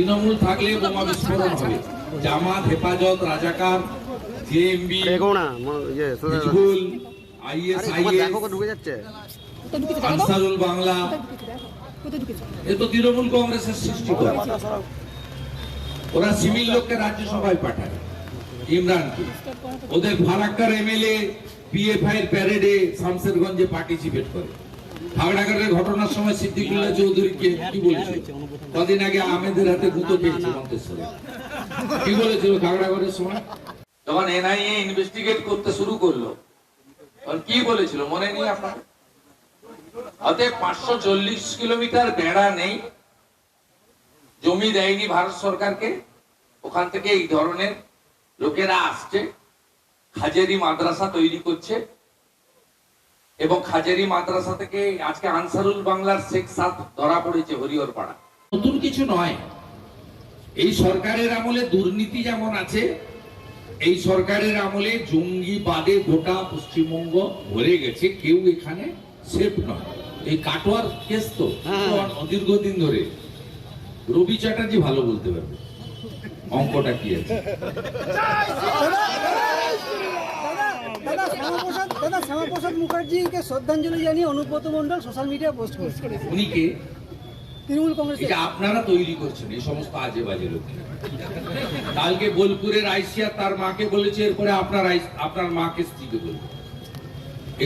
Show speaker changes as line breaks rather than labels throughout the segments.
তৃণমূল থাকলে বোমা বিস্ফোরণ হবে। জামাত হেফাজত রাজাকার জেএমবি
ইয়ে।
হিজবুল আইএস
আরে তোমার
আইএস
দেখো কো ঢুকে যাচ্ছে।
কোথায় ঢুকেছে দেখো তো?
আনসারুল বাংলা। এ তো তৃণমূল কংগ্রেসের সৃষ্টি করে ওরা সিভিল লোককে রাজ্যসভায় পাঠায় ইমরানকে। ওদের ফারাক্কার এমএলএ পিএফআই এর প্যারেডে শামসেরগঞ্জে পার্টিসিপেট করে। খাগড়াগড়ের ঘটনার সময় সিদ্দিকুল্লাহ চৌধুরীকে কি বলেছিল? কদিন আগে আহমেদের হাতে গুঁতো পেয়েছে মন্তেশ্বরে কি বলেছিল খাগড়াগড়ের সময়? তখন এনআইএ ইনভেস্টিগেট করতে শুরু করল। কি বলেছিল? মনে নেই আপনার? অতএব পাঁচশো চল্লিশ কিলোমিটার বেড়া নেই। জমি দেয়নি ভারত সরকারকে। ওখান থেকে এই ধরনের লোকেরা আসছে। খাজেরি মাদ্রাসা তৈরি করছে। এবং খাজেরি মাদ্রাসা থেকে আজকে আনসারুল বাংলার শেখ সাদ ধরা পড়েছে হরিহর পাড়া নতুন কিছু নয়। এই সরকারের আমলে দুর্নীতি যেমন আছে এই সরকারের আমলে জঙ্গিবাদে গোটা পশ্চিমবঙ্গ ভরে গেছে কেউ এখানে সেফ নয়। এই কাটোয়ার কেস তো
হ্যাঁ।
দীর্ঘদিন ধরে। রবি চ্যাটার্জি ভালো বলতে পারবে। অঙ্কটা কি আছে?
শ্যামাপ্রসাদ দাদা শ্যামাপ্রসাদ মুখার্জিকে শ্রদ্ধাঞ্জলি জানিয়ে Anubrata Mondal social media post করেছে।
উনি কে?
তৃণমূল কংগ্রেসের।
এটা আপনারা তৈরি করছেন এই সমস্ত আজে বাজে লোক কালকে বোলপুরের আইসিয়া তার মাকে বলেছে এরপরে আপনার আপনার মাকে স্ত্রীকে বলবে।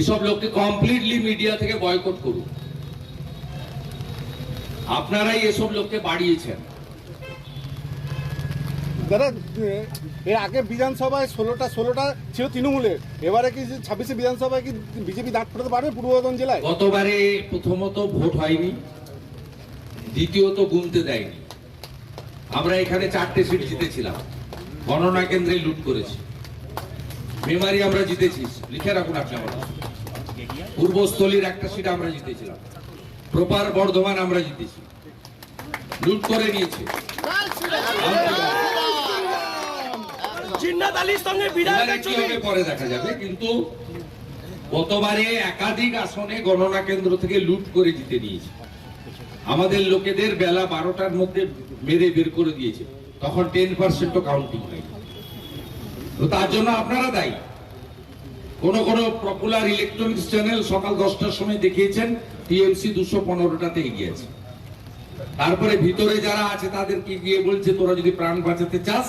এসব লোককে কমপ্লিটলি মিডিয়া থেকে বয়কট করুন। আপনারাই এসব লোককে বাড়িয়েছেন।
দাদা এর আগে বিধানসভায় ষোলোটা ষোলোটা ছিল তৃণমূলের। এবারে কি ছাব্বিশে বিধানসভায় কি বিজেপি দাঁড় ফোটাতে পারবে পূর্ব বর্ধমান জেলায়?
গতবারে প্রথমত ভোট হয়নি দ্বিতীয়ত গুনতে দেয়নি। আমরা এখানে চারটে সিট জিতেছিলাম গণনা কেন্দ্রে লুট করেছি। মেমারি আমরা জিতেছি লিখে রাখুন আপনি আমার পূর্বস্থলীর একটা সিট আমরা জিতেছিলাম প্রপার বর্ধমান আমরা জিতেছি। লুট করে নিয়েছে।
জিন্নাত আলীর সঙ্গে বিধায়কের ছবি
পরে দেখা যাবে কিন্তু গতবারে একাধিক আসনে গণনা কেন্দ্র থেকে লুট করে জিতে নিয়েছে। আমাদের লোকেদের বেলা বারোটার মধ্যে মেরে বের করে দিয়েছে। তখন টেন পার্সেন্টও কাউন্টিং হয়নি তো তার জন্য আপনারা দায়ী। কোন কোন পপুলার ইলেকট্রনিক্স চ্যানেল সকাল দশটার সময় দেখিয়েছেন টিএমসি দুশো পনেরোটাতে এগিয়ে আছে। তারপরে ভিতরে যারা আছে তাদেরকে গিয়ে বলছে তোরা যদি প্রাণ বাঁচাতে চাস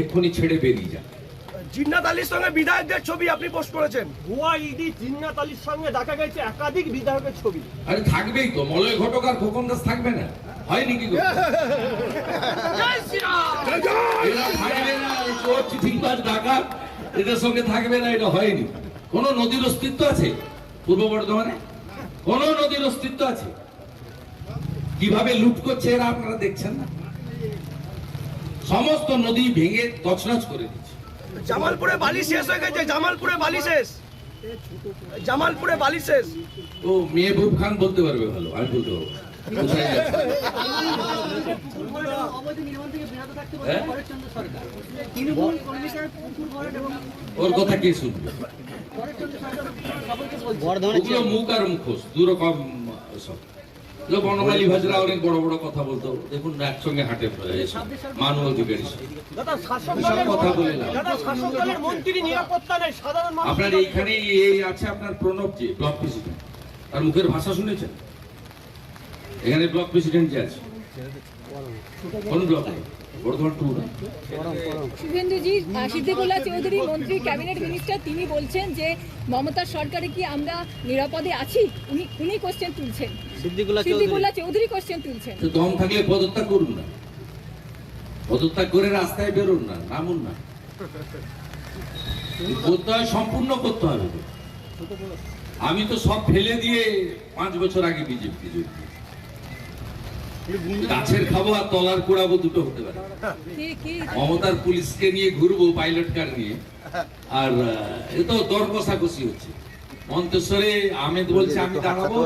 এক্ষুনি ছেড়ে বেরিয়ে যা
জিন্নাত আলীর সঙ্গে বিধায়কদের ছবি আপনি পোস্ট করেছেন। ভুয়া ইডি জিন্নাত আলীর সঙ্গে দেখা গেছে একাধিক বিধায়কের ছবি।
আরে থাকবেই তো মলয় ঘটক আর খোকন দাস থাকবে না? হয় নাকি গো? এরা থাকবে না এই চোর চিঠিবাজ ডাকাত এদের সঙ্গে থাকবে না এটা হয়নি। কোন নদীর অস্তিত্ব আছে পূর্ব বর্ধমানে? কোন নদীর অস্তিত্ব আছে? কীভাবে লুট করছে এরা আপনারা দেখছেন না? সমস্ত নদী ভেঙে তছনছ করে দিচ্ছে
জামালপুরে বালি শেষ হয়ে গেছে জামালপুরে বালি শেষ। জামালপুরে বালি শেষ।
ও মেহবুব খান বলতে পারবে ভালো আমি বলতে পারব হ্যাঁ? ওর কথা কে শুনবে? মুখ আর মুখোশ দু রকম সব। বনমালী ভাজরা অনেক বড় বড় কথা বলতো দেখুন একসঙ্গে হাঁটে মানু অধিকারী সব।
দাদা শাসক
এসব
দলের
কথা বলে না।
দাদা শাসক দলের মন্ত্রী নিরাপত্তা নেই সাধারণ মানুষ
আপনার এইখানে এই আছে আপনার ব্লক প্রেসিডেন্ট। তার মুখের ভাষা শুনেছেন? এখানে ব্লক প্রেসিডেন্ট যে আছে। কোন ব্লক বর্ধমান টু না?
শুভেন্দুজি সিদ্দিকুল্লাহ চৌধুরী মন্ত্রী ক্যাবিনেট মিনিস্টার তিনি বলছেন যে মমতার সরকারে কি আমরা নিরাপদে আছি? উনি উনি কোশ্চেন তুলছেন।
সিদ্দিকুল্লাহ
সিদ্দিকুল্লাহ চৌধুরী কোশ্চেন তুলছেন।
তো দম থাকলে পদত্যাগ করুন না। পদত্যাগ করে রাস্তায় বেরোন না নামুন না। করতে হয় সম্পূর্ণ করতে হবে। আমি তো সব ফেলে দিয়ে পাঁচ বছর আগে বিজেপি গাছের খাব আর তলার কুড়াবো দুটো হতে পারে। মমতার পুলিশকে নিয়ে ঘুরবো পাইলট কার নিয়ে। আর এ তো দর কষাকষি হচ্ছে। মন্তেশ্বরে আহমেদ বলছে আমি দাঁড়াবো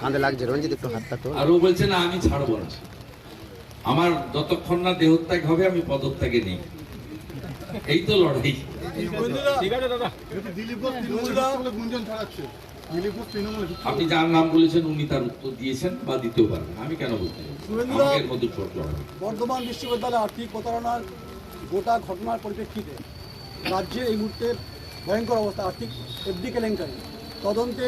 কাঁধে লাগছে রঞ্জিত একটু হাতটা তো
আর ও বলছে না আমি ছাড়বো না। আমার যতক্ষণ না দেহত্যাগ হবে আমি পদত্যাগে নেই। এই তো লড়াই। আপনি যার নাম বলেছেন উনি তার উত্তর দিয়েছেন বা দিতেও পারবেন। আমি কেন বলতে
বর্ধমান বিশ্ববিদ্যালয়ে আর্থিক প্রতারণার গোটা ঘটনার পরিপ্রেক্ষিতে রাজ্যে এই মুহূর্তে ভয়ঙ্কর অবস্থা। আর্থিক এফডি কেলেঙ্কারি। তদন্তে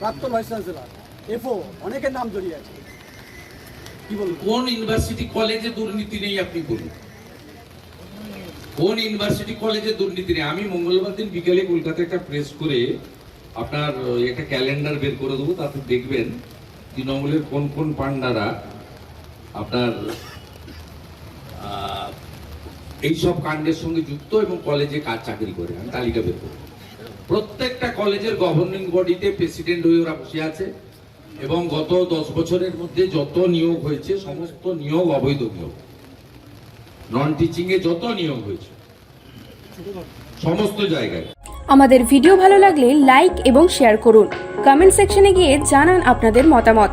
প্রাক্তন ভাইস চ্যান্সেলর, এফও, অনেকের নাম জড়িয়ে আছে। কি বলব?
কোন ইউনিভার্সিটি কলেজে দুর্নীতি নেই আপনি বলুন। কোন ইউনিভার্সিটি কলেজে দুর্নীতি নেই? আমি মঙ্গলবার দিন বিকেলে কলকাতায় একটা প্রেস করে আপনার একটা ক্যালেন্ডার বের করে দেবো, তাতে দেখবেন তৃণমূলের কোন কোন পান্ডারা আপনার এইসব কাণ্ডের সঙ্গে যুক্ত এবং কলেজে কাজ চাকরি করে? আমি তালিকা বের করব। প্রত্যেকটা কলেজের গভর্নিং বডিতে প্রেসিডেন্ট হয়ে ওরা বসে আছে এবং গত দশ বছরের মধ্যে যত নিয়োগ হয়েছে, সমস্ত নিয়োগ অবৈধ নিয়োগ। নন টিচিং এ যত নিয়োগ হয়েছে, সমস্ত জায়গায়।
আমাদের ভিডিও ভালো লাগলে লাইক এবং শেয়ার করুন। কমেন্ট সেকশনে গিয়ে জানান আপনাদের মতামত।